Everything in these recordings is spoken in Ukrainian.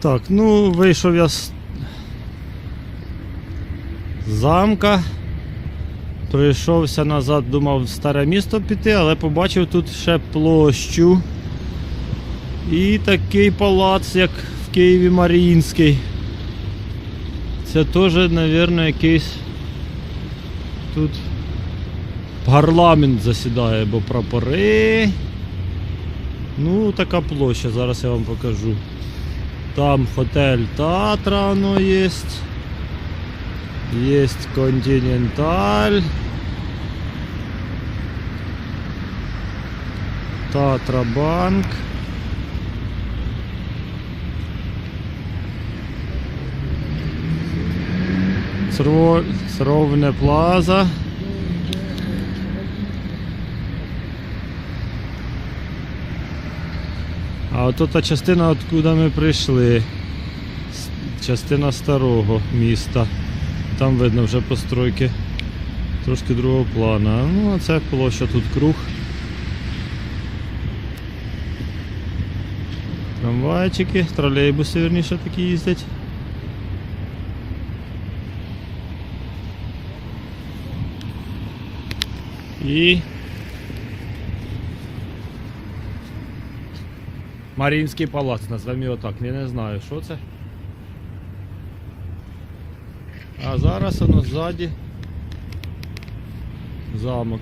Так, ну вийшов я з замка. Прийшовся назад, думав в старе місто піти, але побачив тут ще площу. І такий палац, як в Києві Маріїнський. Це теж, мабуть, якийсь тут парламент засідає, бо прапори. Ну, така площа, зараз я вам покажу. Там хотель Татра оно есть. Есть Континенталь. Татра банк. Сро- Сровне Плаза. А от та частина, откуда ми прийшли. Частина старого міста. Там видно вже постройки трошки другого плану. Ну, а це площа тут круг. Трамвайчики, тролейбуси, вірніше такі їздять. І Маріїнський палац, назвемо його так, я не знаю, що це. А зараз воно ззаді замок.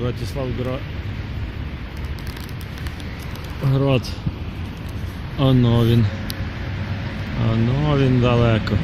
Братислав Гра... Град. Оно він. Оно він далеко.